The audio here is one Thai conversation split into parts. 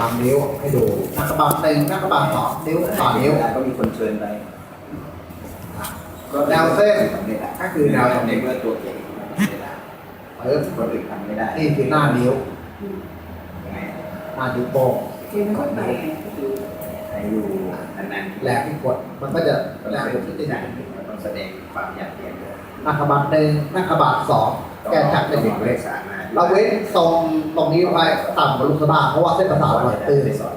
บางนิ้วให้ดูหน้ากระบังหนึ่งหน้ากระบังสอนิ้วต่อนิ้วก็มีคนเชิญไปแนวเส้นก็คือแนวตรงนี้เมื่อตัวเก่งทำไม่ได้เออคนอื่นทำไม่ได้นี่คือหน้านิ้วหน้านิ้วโป้งเกมมันก็ไปไงก็คือให้ดูนานแหลกที่กดมันก็จะแหลกที่ที่ไหนไหนมันต้องแสดงความอยากเรียนหน้ากระบังหนึ่งหน้ากระบังสองแกนจักเป็นเด็กเล็กสาม เราเว้นตรงตรงนี้ไว้ต่ำกว่าลูกสะบ้าเพราะว่าเส้นประสาทเราตื้นไปสอน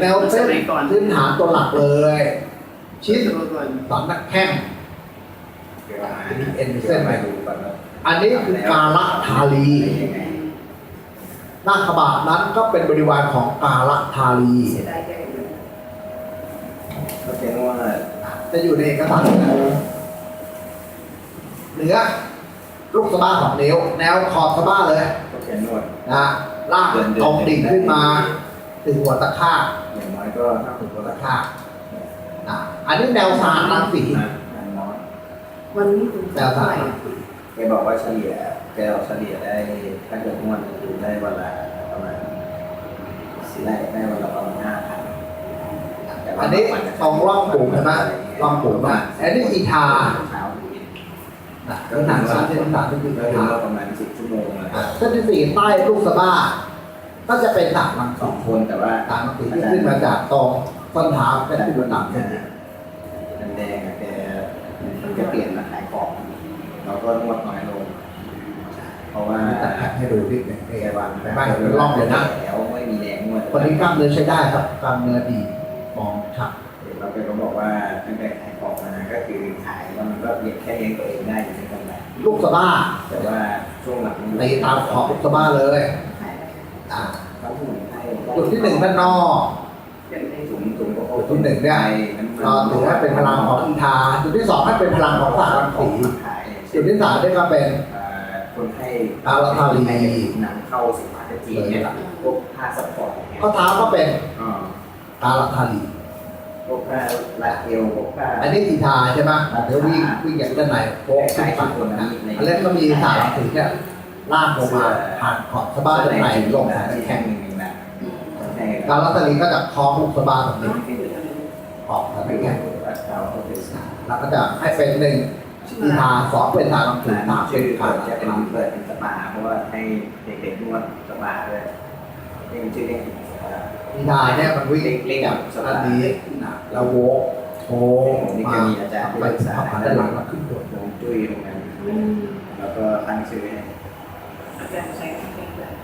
แนวเส้นพื้นฐานตัวหลักเลย ชิ้นตัวก่อนสันนักแข้งเกี่ยวกับอันนี้เอ็นเส้นไปดูก่อนว่าอันนี้คือกาละทาลียังไงหน้าขบาทนั้นก็เป็นบริวารของกาละทาลีเสียดายแกเลยก็เป็นว่าจะอยู่ในเอกสารนะเหนือ ลูกสะบ้าของนิ้ว แนวขอบสะบ้าเลยก็เป็นนวด นะลากตรงดิ่งขึ้นมา ถึงหัวตะข้าอย่างน้อยก็ถ้าถึงหัวตะข้านะอันนี้แนวสารรังสีนะอย่างน้อยวันนี้คุณจะไปแกบอกว่าเฉลี่ยแกบอกเฉลี่ยได้ถ้าเกิดนวดก็คือได้วันละประมาณสิได้ได้วันละประมาณห้าพันอันนี้ตรงร่องปุ่มใช่ไหมร่องปุ่มนะอันนี้อีทาเช้าถึงเย็น นะพื้นฐานสารเส้นพื้นฐานก็คือก็อีคือทาว่าประมาณสิบชั่วโมงเลยอะเส้นที่สี่ใต้ลูกสะบ้า ก็จะเป็นสารรังสสีองคนแต่ว่าสารรังสีที่ขึ้นมาจากตรงต้นเท้าเป็นตัวต่ำแดเส้นงแดงอะแกแกเปลี่ยนมาขายของเราก็นวดน้อยลงเพราะว่าตัดแผลให้ดูนิดหนึงแกเอวางไปบ้านเป็นร่องเลยนะแล้วไม่มีแรงนวดคนนี้กล้ามเนื้อใช้ได้ครับกล้ามเนื้อดี มองชัดเราแกก็บอกว่าตั้งแต่ขายของมาก็คือขายแล้วมันก็เลี้ยงแค่เลี้ยงตัวเองได้อยู่ในกำไรลูกสะบ้าแต่ว่าช่วงหลังตีตามขอบลูกสะบ้าเลยอ่าเขาหุ่นให้จุดที่หนึ่งด้านนอกเป็นในถุงถุงก็จุดที่หนึ่งเนี่ยก็ถือว่าเป็นพลังของอีทาจุดที่สองให้เป็นพลังของสารรังสีขายจุดที่สามเนี่ยก็เป็นคนให้อาราธาลีนำเข้าสินค้าจากจีนเนี่ยพวกผ้าสปอร์ตเนี่ยข้อเท้าก็เป็น อ่ากาลทาลีพวกผ้าลาเอวพวกผ้าอันนี้อีทาใช่ไหมเดี๋ยววิ่งวิ่งจากด้านในโป๊ะขึ้นฝั่งบนนะอันแรกก็มีสารรังสีเนี่ยลากลงมาผ่านขอบสะบ้าด้านในลงหาแข้งหนึ่งหนึ่งนะให้กาลทาลีก็จะคล้องลูกสะบ้าแบบนี้ออกมาไม่เป็นแก่แข้งวัดเขาเขาเป็นสารแล้วก็จะให้เป็นหนึ่งอีทาสองเป็นสารรังสีสามเป็ชื่นอขาเปิดดจะเป็นเปิดเป็นสปาเพราะว่าให้เด็กๆนวดสปาด้วยนี่มันชื่อเรียก สปาอีทาเนี่ยมันวิ่งเล่นกับสอัปานนี้นะแล้วโวกโค้งนี่มาก็มีอาจารย์ที่ไปปรึกษาผ่านด้านหลังแล้วขึ้นตัวลงจุ้ยตรงนั้นอืมแล้วก็ตั้งชื่อให้อาจารย์ใช้เทคนิคแบบ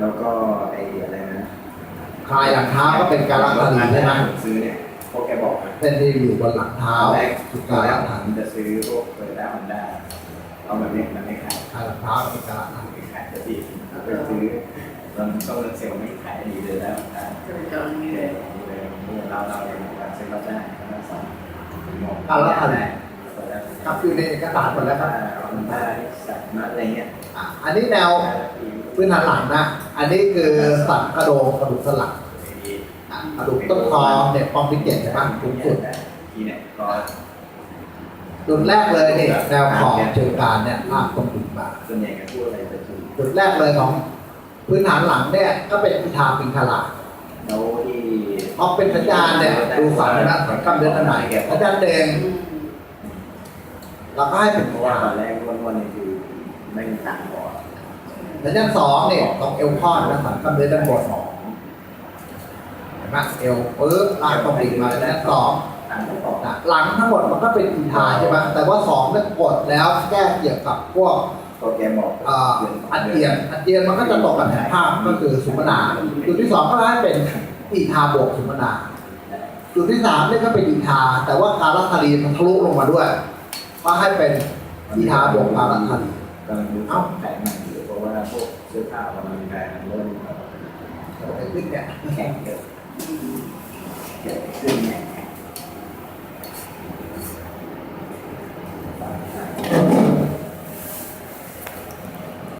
แล้วก็ไอ้อะไรนะคลายหลังเท้าก็เป็นการันตีใช่ไหมซื้อเนี่ยพวกแกบอกนะ เส้นที่อยู่บนหลังเท้าแรกสุดตอนกาแรรกฐานผมจะซื้อพวกโตโยต้าฮอนด้าเอาแบบนี้มันไม่ขายคลายหลังเท้าเป็นการฐานไม่ขายจะดีไปซื้อตอนต้องเซลล์ไม่ขายดีเลยแล้วนะจะเป็นจอนนี้นี่เลเลยยเราเราเลยการซื้อรถได้ทั้งสองการรัฐานได้ครับอยู่ในเอกสารหมดแล้วครับฮอนด้าสัตว์นัดอะไรเงี้ยอะอันนี้แนวพื้นฐานหลังนะ อันนี้คือสันกระโดงกระดูกสันหลังอะ กระดูกต้นคอเนี่ยปอมพิเกตใช่ไหมสูงสุดทีเนี่ยก็จุดแรกเลยเนี่ยแนวขอบเชิงการเนี่ยลากตรงถึงมาส่วนใหญ่ก็พูดอะไรจะถูกจุดแรกเลยของพื้นฐานหลังเนี่ยก็เป็นอิทาปิงคาราแล้วที่พอเป็นสัญญาณเนี่ยดูฝันนะฝันกล้ามเนื้ออันไหนสัญญาณแดงเราก็ให้เป็นเพอิราะว่าทาตอนแรกนวดๆนี่คือไม่มีตังค์พอสัญญาณสองเนี่ยตรงเอวคอนนะฝันกล้ามเนื้อด้านบนเห็นไหมเอวปึ๊บลากตรงดิ่งมาสัญญาณสองตังค์ไม่พอนะหลังทั้งหมดมันก็เป็นอิทาใช่ไหมแต่ว่าสองเนี่ยกดแล้วแก้เกี่ยวกับพวกโปรแกรมบอกเอ่ออันเอียนอันเอียนมันก็จะตกกับแผนภาพก็คือสุมนาจุดที่สองก็ให้เป็นอีทาบวกสุมนาจุดที่สามเนี่ยก็เป็นอีทา แต่ว่าการัตรีมันทะลุลงมาด้วยก็ให้เป็นอีทาบวกการัตรีกำลังดูของแผนใหม่อยู่เพราะว่าพวกเสื้อผ้าออกกำลังกายมันเริ่มไอ้ขึ้นเนี่ยแข็งเยอะ 嗯。对对